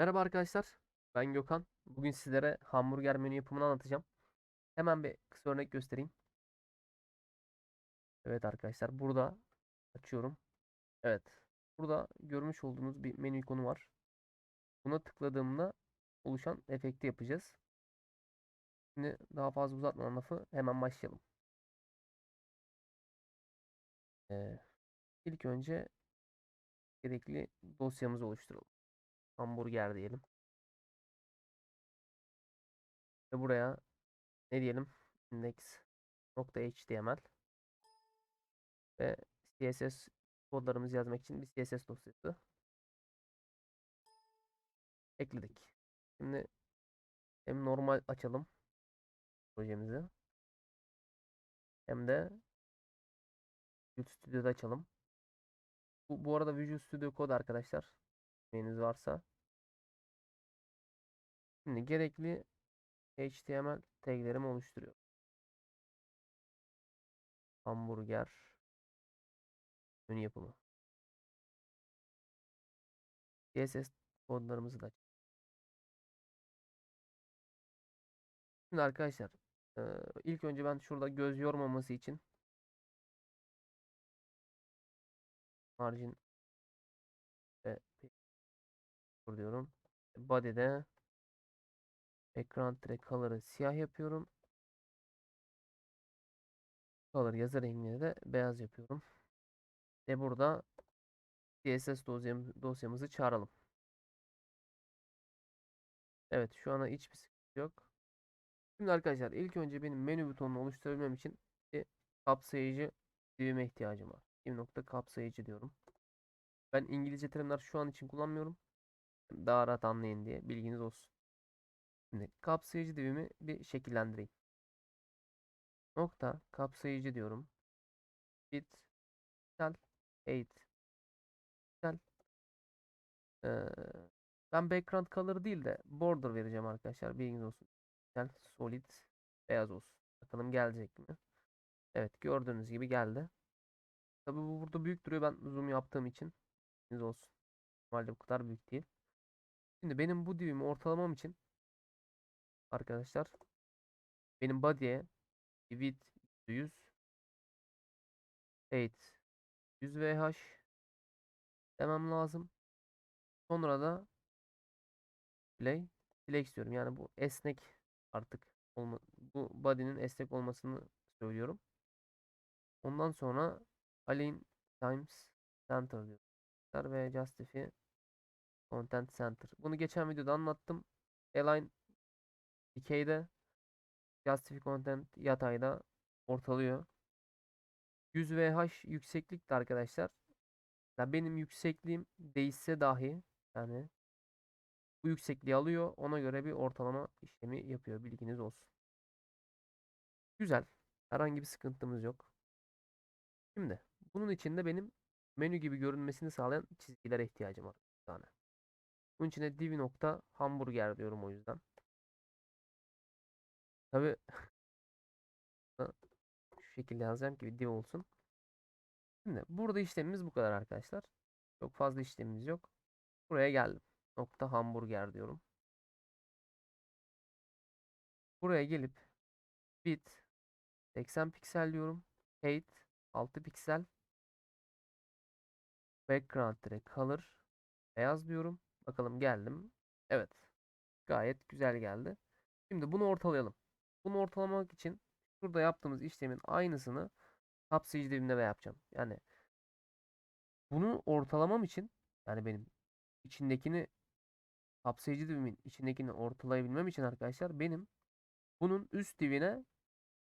Merhaba arkadaşlar, ben Gökhan. Bugün sizlere hamburger menü yapımını anlatacağım. Hemen bir kısa örnek göstereyim. Evet arkadaşlar, burada açıyorum. Evet, burada görmüş olduğunuz bir menü ikonu var. Buna tıkladığımda oluşan efekti yapacağız. Şimdi daha fazla uzatmadan lafı hemen başlayalım. Ee, ilk önce gerekli dosyamızı oluşturalım. Hamburger diyelim. Ve buraya ne diyelim? index.html ve CSS kodlarımızı yazmak için bir CSS dosyası ekledik. Şimdi hem normal açalım projemizi hem de Visual Studio'da açalım. Bu, bu arada Visual Studio Code arkadaşlar. Menüz varsa. Şimdi gerekli HTML taglerimi oluşturuyor. Hamburger menü yapımı. CSS kodlarımızı da Şimdi arkadaşlar ilk önce ben şurada göz yormaması için margin 0 diyorum. Body'de ekran direkt color'ı siyah yapıyorum. Color yazı rengini de beyaz yapıyorum. Ve burada CSS dosyamızı çağıralım. Evet şu ana hiçbir sıkıntı yok. Şimdi arkadaşlar ilk önce benim menü butonunu oluşturabilmem için bir kapsayıcı düğme ihtiyacım var. Bir nokta kapsayıcı diyorum. Ben İngilizce terimler şu an için kullanmıyorum. Daha rahat anlayın diye bilginiz olsun. Şimdi kapsayıcı düğümü bir şekillendireyim. Nokta kapsayıcı diyorum. Bit tel 8 tel Ee, ben background color değil de border vereceğim arkadaşlar. Bilginiz olsun. Tel solid beyaz olsun. Bakalım gelecek mi? Evet gördüğünüz gibi geldi. Tabii bu burada büyük duruyor ben zoom yaptığım için. Bilginiz olsun. Normalde bu kadar büyük değil. Şimdi benim bu düğümü ortalamam için arkadaşlar benim body'ye width 100 height 100 VH demem lazım. Sonra da play flex diyorum. Yani bu esnek artık olma, bu body'nin esnek olmasını söylüyorum. Ondan sonra align times center diyorum. Ve justify content center. Bunu geçen videoda anlattım. Align dikeyde justify content yatayda ortalıyor. 100 VH yükseklikte arkadaşlar. Ya benim yüksekliğim değişse dahi yani bu yüksekliği alıyor. Ona göre bir ortalama işlemi yapıyor. Bilginiz olsun. Güzel. Herhangi bir sıkıntımız yok. Şimdi bunun içinde benim menü gibi görünmesini sağlayan çizgilere ihtiyacım var. Bir tane. Bunun içine div nokta hamburger diyorum o yüzden. Tabi şu şekilde yazacağım ki div olsun. Şimdi burada işlemimiz bu kadar arkadaşlar. Çok fazla işlemimiz yok. Buraya geldim. Nokta hamburger diyorum. Buraya gelip bit 80 piksel diyorum. Height 6 piksel. Background dire color beyaz diyorum. Bakalım geldim. Evet. Gayet güzel geldi. Şimdi bunu ortalayalım. Bunu ortalamak için şurada yaptığımız işlemin aynısını kapsayıcı dilimde de yapacağım. Yani bunu ortalamam için yani benim içindekini kapsayıcı dibimin içindekini ortalayabilmem için arkadaşlar benim bunun üst dibine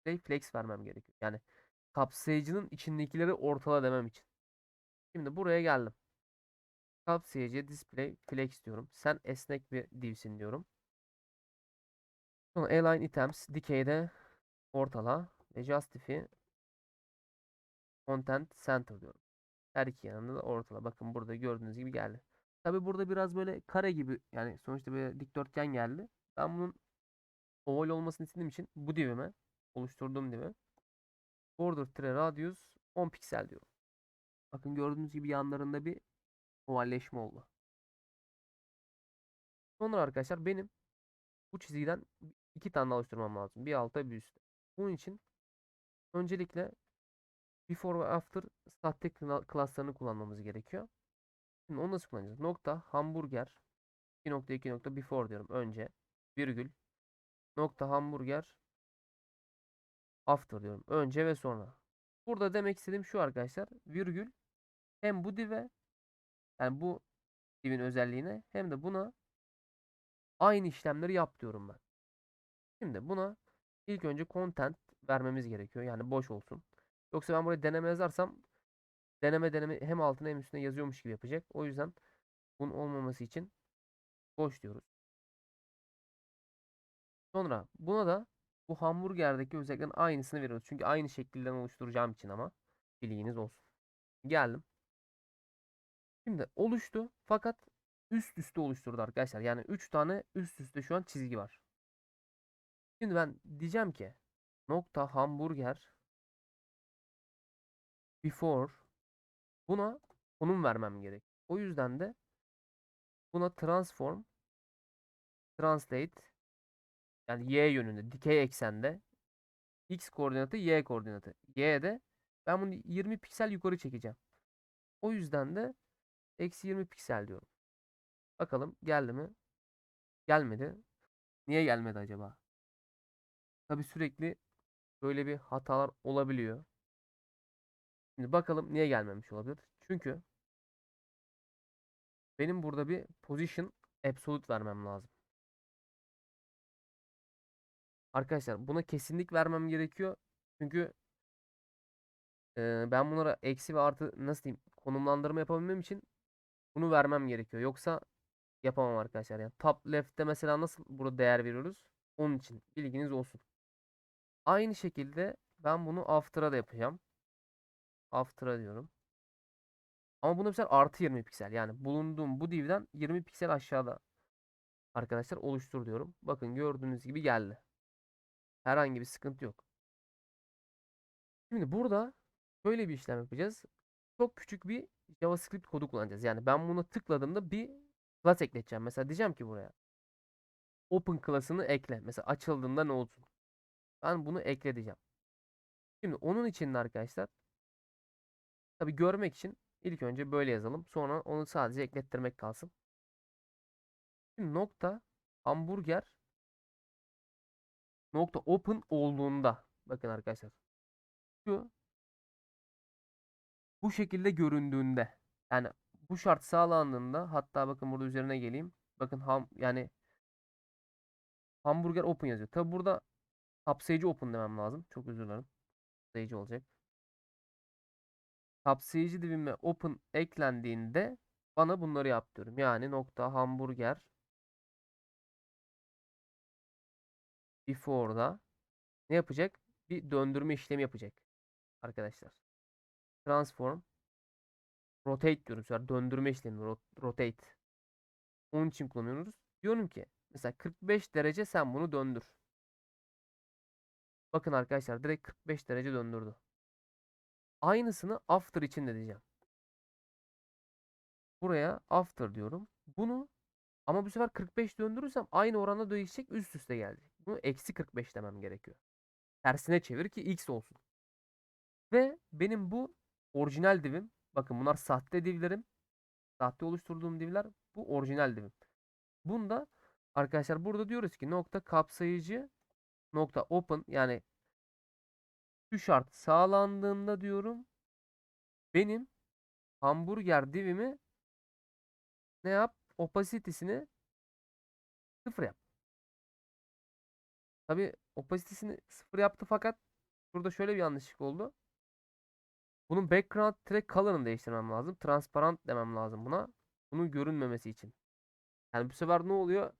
display flex vermem gerekiyor. Yani kapsayıcının içindekileri ortala demem için. Şimdi buraya geldim. Kapsayıcı display flex diyorum. Sen esnek bir divsin diyorum. Sonra align items dikeyde ortala ve justify content center diyorum. Her iki yanında da ortala. Bakın burada gördüğünüz gibi geldi. Tabi burada biraz böyle kare gibi yani sonuçta böyle dikdörtgen geldi. Ben bunun oval olmasını istediğim için bu divime oluşturduğum dive border tire radius 10 piksel diyorum. Bakın gördüğünüz gibi yanlarında bir ovalleşme oldu. Sonra arkadaşlar benim bu çizgiden iki tane oluşturmam lazım. Bir alta bir üstte. Bunun için öncelikle before ve after static klaslarını kullanmamız gerekiyor. Şimdi onu nasıl kullanacağız? Nokta hamburger 2 nokta 2 nokta before diyorum önce virgül nokta hamburger after diyorum. Önce ve sonra. Burada demek istediğim şu arkadaşlar. Virgül hem bu div'e yani bu div'in özelliğine hem de buna aynı işlemleri yap diyorum ben. Şimdi buna ilk önce content vermemiz gerekiyor. Yani boş olsun. Yoksa ben buraya deneme yazarsam deneme deneme hem altına hem üstüne yazıyormuş gibi yapacak. O yüzden bunun olmaması için boş diyoruz. Sonra buna da bu hamburgerdeki özelliklerin aynısını veriyoruz. Çünkü aynı şekilden oluşturacağım için ama bilginiz olsun. Geldim. Şimdi oluştu fakat üst üste oluşturdu arkadaşlar. Yani 3 tane üst üste şu an çizgi var. Şimdi ben diyeceğim ki nokta hamburger before buna konum vermem gerek. O yüzden de buna transform translate yani y yönünde dikey eksende x koordinatı y koordinatı. Y'de ben bunu 20 piksel yukarı çekeceğim. O yüzden de eksi 20 piksel diyorum. Bakalım geldi mi? Gelmedi. Niye gelmedi acaba? Tabi sürekli böyle bir hatalar olabiliyor. Şimdi bakalım niye gelmemiş olabilir. Çünkü benim burada bir position absolute vermem lazım. Arkadaşlar buna kesinlik vermem gerekiyor. Çünkü e, ben bunlara eksi ve artı nasıl diyeyim konumlandırma yapabilmem için bunu vermem gerekiyor. Yoksa yapamam arkadaşlar. Yani top left'te mesela nasıl burada değer veriyoruz? Onun için bilginiz olsun. Aynı şekilde ben bunu after'a da yapacağım. After'a diyorum. Ama bunu mesela artı 20 piksel. Yani bulunduğum bu divden 20 piksel aşağıda arkadaşlar oluştur diyorum. Bakın gördüğünüz gibi geldi. Herhangi bir sıkıntı yok. Şimdi burada böyle bir işlem yapacağız. Çok küçük bir JavaScript kodu kullanacağız. Yani ben bunu tıkladığımda bir class ekleteceğim. Mesela diyeceğim ki buraya open class'ını ekle. Mesela açıldığında ne olsun? Ben bunu ekle diyeceğim. Şimdi onun için arkadaşlar tabi görmek için ilk önce böyle yazalım. Sonra onu sadece eklettirmek kalsın. Şimdi nokta hamburger nokta open olduğunda bakın arkadaşlar şu bu şekilde göründüğünde yani bu şart sağlandığında hatta bakın burada üzerine geleyim. Bakın ham yani hamburger open yazıyor. Tabi burada kapsayıcı open demem lazım. Çok özür dilerim. Kapsayıcı olacak. Kapsayıcı divime open eklendiğinde bana bunları yap. Yani nokta hamburger before'da ne yapacak? Bir döndürme işlemi yapacak. Arkadaşlar. Transform rotate diyorum. Sonra döndürme işlemi rotate. Onun için kullanıyoruz. Diyorum ki mesela 45 derece sen bunu döndür. Bakın arkadaşlar direkt 45 derece döndürdü. Aynısını after için de diyeceğim. Buraya after diyorum. Bunu ama bu sefer 45 döndürürsem aynı oranda değişecek üst üste gelecek. Bunu eksi 45 demem gerekiyor. Tersine çevir ki x olsun. Ve benim bu orijinal divim. Bakın bunlar sahte divlerim. Sahte oluşturduğum divler. Bu orijinal divim. Bunda arkadaşlar burada diyoruz ki nokta kapsayıcı nokta open yani şu şart sağlandığında diyorum benim hamburger divimi ne yap? Opacity'sini sıfır yap. Tabi opacity'sini sıfır yaptı fakat burada şöyle bir yanlışlık oldu. Bunun background track color'ını değiştirmem lazım. Transparent demem lazım buna. Bunun görünmemesi için. Yani bu sefer ne oluyor?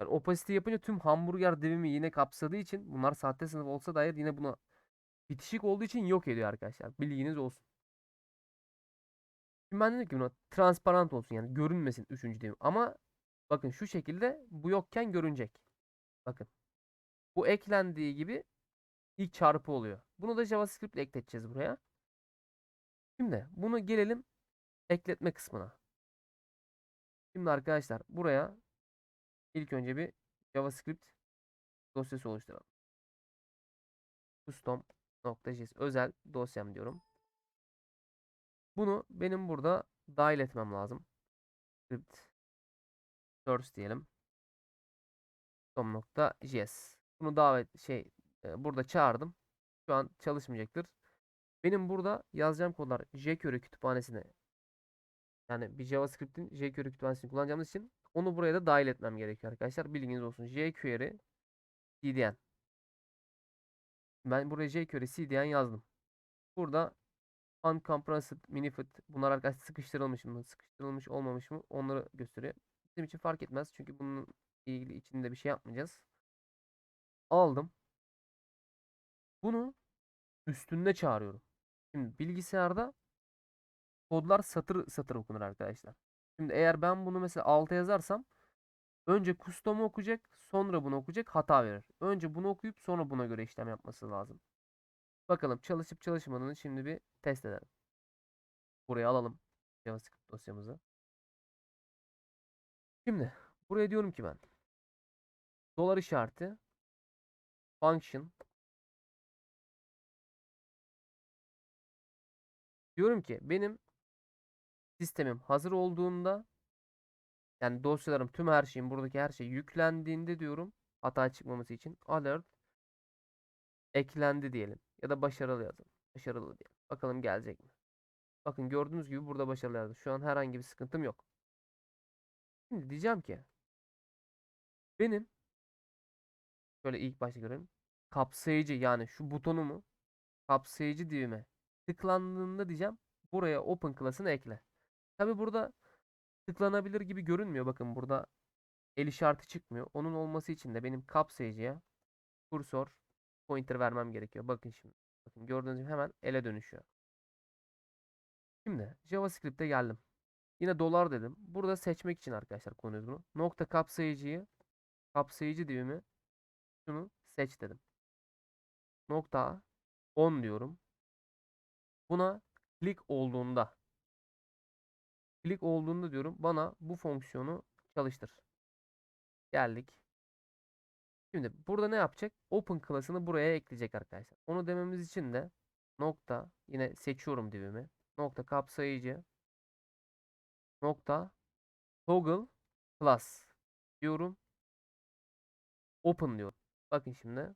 Yani opacity yapınca tüm hamburger divimi yine kapsadığı için bunlar sahte sınıf olsa dahi yine buna bitişik olduğu için yok ediyor arkadaşlar. Bilginiz olsun. Şimdi ben dedim ki buna transparent olsun yani görünmesin üçüncü divim. Ama bakın şu şekilde bu yokken görünecek. Bakın. Bu eklendiği gibi ilk çarpı oluyor. Bunu da JavaScript ile ekleteceğiz buraya. Şimdi bunu gelelim ekletme kısmına. Şimdi arkadaşlar buraya İlk önce bir JavaScript dosyası oluşturalım. Custom.js özel dosyam diyorum. Bunu benim burada dahil etmem lazım. Script source diyelim. Custom.js. Bunu davet şey e, burada çağırdım. Şu an çalışmayacaktır. Benim burada yazacağım kodlar jQuery kütüphanesine yani bir JavaScript'in jQuery kütüphanesini kullanacağımız için onu buraya da dahil etmem gerekiyor arkadaşlar. Bilginiz olsun. jQuery CDN. Ben buraya jQuery CDN yazdım. Burada uncompressed minifit bunlar arkadaşlar sıkıştırılmış mı, sıkıştırılmış olmamış mı onları gösteriyor. Bizim için fark etmez çünkü bunun ilgili içinde bir şey yapmayacağız. Aldım. Bunu üstünde çağırıyorum. Şimdi bilgisayarda kodlar satır satır okunur arkadaşlar. Şimdi eğer ben bunu mesela 6 yazarsam önce custom'u okuyacak, sonra bunu okuyacak, hata verir. Önce bunu okuyup sonra buna göre işlem yapması lazım. Bakalım çalışıp çalışmadığını şimdi bir test edelim. Buraya alalım JavaScript dosyamızı. Şimdi buraya diyorum ki ben dolar işareti function diyorum ki benim sistemim hazır olduğunda yani dosyalarım tüm her şeyim buradaki her şey yüklendiğinde diyorum hata çıkmaması için alert eklendi diyelim ya da başarılı yazalım. Başarılı diyelim. Bakalım gelecek mi? Bakın gördüğünüz gibi burada başarılı yazdı. Şu an herhangi bir sıkıntım yok. Şimdi diyeceğim ki benim şöyle ilk başta görelim. Kapsayıcı yani şu butonumu kapsayıcı düğme tıklandığında diyeceğim buraya open class'ını ekle. Tabi burada tıklanabilir gibi görünmüyor. Bakın burada el işareti çıkmıyor. Onun olması için de benim kapsayıcıya kursor pointer vermem gerekiyor. Bakın şimdi. Bakın gördüğünüz gibi hemen ele dönüşüyor. Şimdi JavaScript'e geldim. Yine dolar dedim. Burada seçmek için arkadaşlar konuyoruz bunu. Nokta kapsayıcıyı kapsayıcı düğümü şunu seç dedim. Nokta 10 diyorum. Buna klik olduğunda klik olduğunda diyorum bana bu fonksiyonu çalıştır. Geldik. Şimdi burada ne yapacak? Open class'ını buraya ekleyecek arkadaşlar. Onu dememiz için de nokta yine seçiyorum divimi. Nokta kapsayıcı nokta toggle class diyorum. Open diyorum. Bakın şimdi.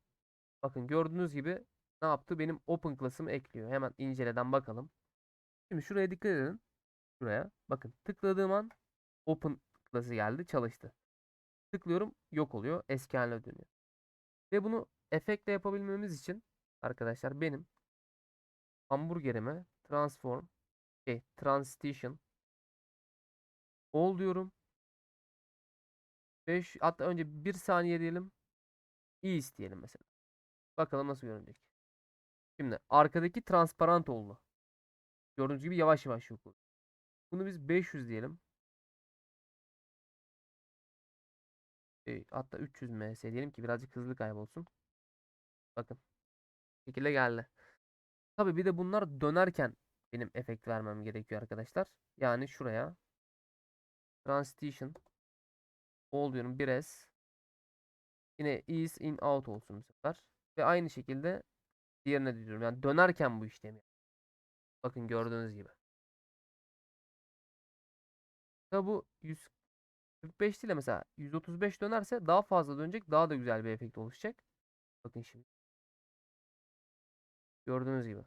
Bakın gördüğünüz gibi ne yaptı? Benim open class'ımı ekliyor. Hemen inceleden bakalım. Şimdi şuraya dikkat edin. Şuraya. Bakın tıkladığım an open class'ı geldi. Çalıştı. Tıklıyorum yok oluyor. Eski haline dönüyor. Ve bunu efektle yapabilmemiz için arkadaşlar benim hamburgerime transform şey transition ol diyorum. 5 hatta önce 1 saniye diyelim. iyi isteyelim mesela. Bakalım nasıl görünecek. Şimdi arkadaki transparent oldu. Gördüğünüz gibi yavaş yavaş yok oldu. Bunu biz 500 diyelim. E, hatta 300 ms diyelim ki birazcık hızlı kaybolsun. Bakın. Şekilde geldi. Tabi bir de bunlar dönerken benim efekt vermem gerekiyor arkadaşlar. Yani şuraya transition all diyorum 1s yine is in out olsun bu sefer. Ve aynı şekilde diğerine diyorum. Yani dönerken bu işlemi. Bakın gördüğünüz gibi. Tabi bu 145 değil mesela 135 dönerse daha fazla dönecek. Daha da güzel bir efekt oluşacak. Bakın şimdi. Gördüğünüz gibi.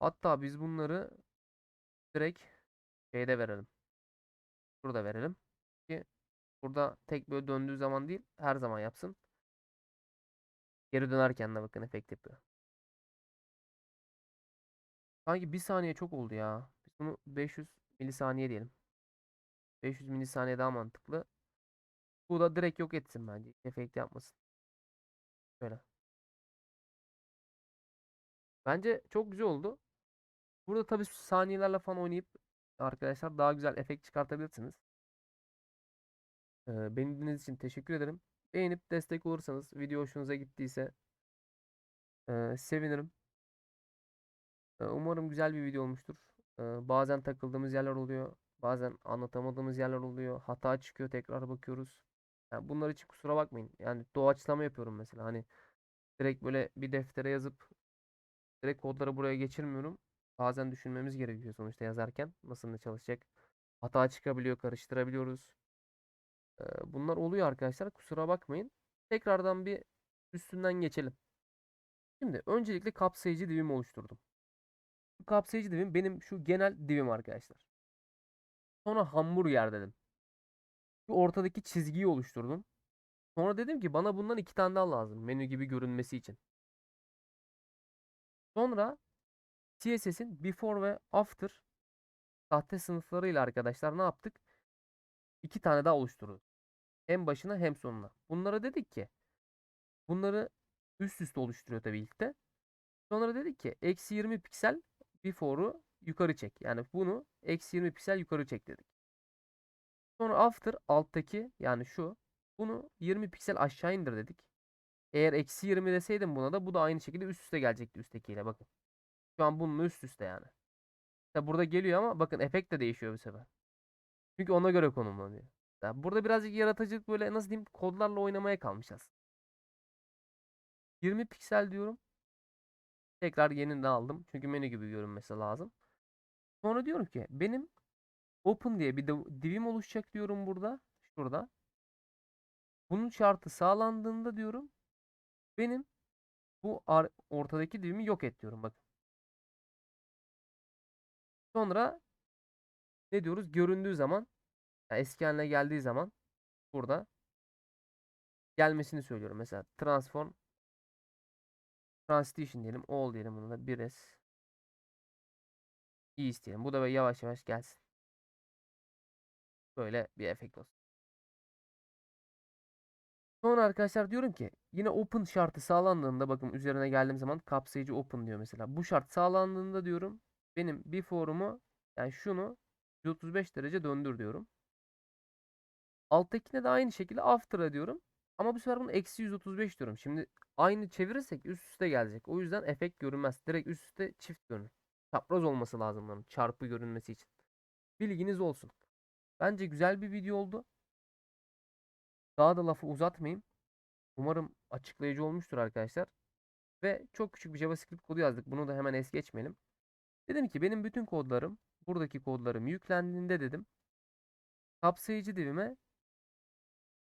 Hatta biz bunları direkt şeyde verelim. Burada verelim. Ki burada tek böyle döndüğü zaman değil her zaman yapsın. Geri dönerken de bakın efekt yapıyor. Sanki bir saniye çok oldu ya. Biz bunu 500 milisaniye diyelim. 500 milisaniye daha mantıklı. Bu da direkt yok etsin bence. Efekt yapmasın. Şöyle. Bence çok güzel oldu. Burada tabii saniyelerle falan oynayıp arkadaşlar daha güzel efekt çıkartabilirsiniz. Ee, beni dinlediğiniz için teşekkür ederim. Beğenip destek olursanız video hoşunuza gittiyse e, sevinirim. E, umarım güzel bir video olmuştur. E, bazen takıldığımız yerler oluyor. Bazen anlatamadığımız yerler oluyor. Hata çıkıyor tekrar bakıyoruz. Yani bunlar için kusura bakmayın. Yani doğaçlama yapıyorum mesela. Hani direkt böyle bir deftere yazıp direkt kodları buraya geçirmiyorum. Bazen düşünmemiz gerekiyor sonuçta yazarken. Nasıl ne çalışacak. Hata çıkabiliyor, karıştırabiliyoruz. Bunlar oluyor arkadaşlar. Kusura bakmayın. Tekrardan bir üstünden geçelim. Şimdi öncelikle kapsayıcı divim oluşturdum. Bu kapsayıcı divim benim şu genel divim arkadaşlar. Sonra hamburger dedim. Şu ortadaki çizgiyi oluşturdum. Sonra dedim ki bana bundan iki tane daha lazım. Menü gibi görünmesi için. Sonra CSS'in before ve after sahte sınıflarıyla arkadaşlar ne yaptık? İki tane daha oluşturduk. Hem başına hem sonuna. Bunlara dedik ki bunları üst üste oluşturuyor tabii ilk de. Sonra dedik ki eksi 20 piksel before'u yukarı çek. Yani bunu eksi 20 piksel yukarı çek dedik. Sonra after alttaki yani şu bunu 20 piksel aşağı indir dedik. Eğer eksi 20 deseydim buna da bu da aynı şekilde üst üste gelecekti üsttekiyle bakın. Şu an bunun üst üste yani. İşte burada geliyor ama bakın efekt de değişiyor bu sefer. Çünkü ona göre konumlanıyor. Ya burada birazcık yaratıcılık böyle nasıl diyeyim kodlarla oynamaya kalmışız. 20 piksel diyorum. Tekrar yeniden aldım. Çünkü menü gibi görünmesi lazım. Sonra diyorum ki benim open diye bir div- divim oluşacak diyorum burada. Şurada. Bunun şartı sağlandığında diyorum benim bu ortadaki divimi yok et diyorum bakın. Sonra ne diyoruz? Göründüğü zaman yani eski haline geldiği zaman burada gelmesini söylüyorum. Mesela transform transition diyelim. All diyelim bunu da 1s iyi isteyelim. Bu da böyle yavaş yavaş gelsin. Böyle bir efekt olsun. Sonra arkadaşlar diyorum ki yine open şartı sağlandığında bakın üzerine geldiğim zaman kapsayıcı open diyor mesela. Bu şart sağlandığında diyorum benim before'umu yani şunu 135 derece döndür diyorum. Alttakine de aynı şekilde after'a diyorum. Ama bu sefer bunu eksi 135 diyorum. Şimdi aynı çevirirsek üst üste gelecek. O yüzden efekt görünmez. Direkt üst üste çift görünür. Çapraz olması lazım bunun çarpı görünmesi için. Bilginiz olsun. Bence güzel bir video oldu. Daha da lafı uzatmayayım. Umarım açıklayıcı olmuştur arkadaşlar. Ve çok küçük bir JavaScript kodu yazdık. Bunu da hemen es geçmeyelim. Dedim ki benim bütün kodlarım, buradaki kodlarım yüklendiğinde dedim. Kapsayıcı divime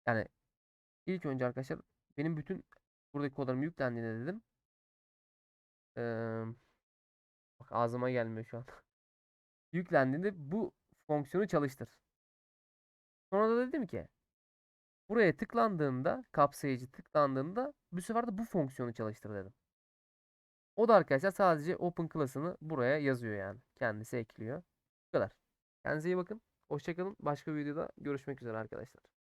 yani ilk önce arkadaşlar benim bütün buradaki kodlarım yüklendiğinde dedim. Ee, bak ağzıma gelmiyor şu an. Yüklendiğinde bu fonksiyonu çalıştır. Sonra da dedim ki buraya tıklandığında kapsayıcı tıklandığında bu sefer de bu fonksiyonu çalıştır dedim. O da arkadaşlar sadece open class'ını buraya yazıyor yani. Kendisi ekliyor. Bu kadar. Kendinize iyi bakın. Hoşçakalın. Başka bir videoda görüşmek üzere arkadaşlar.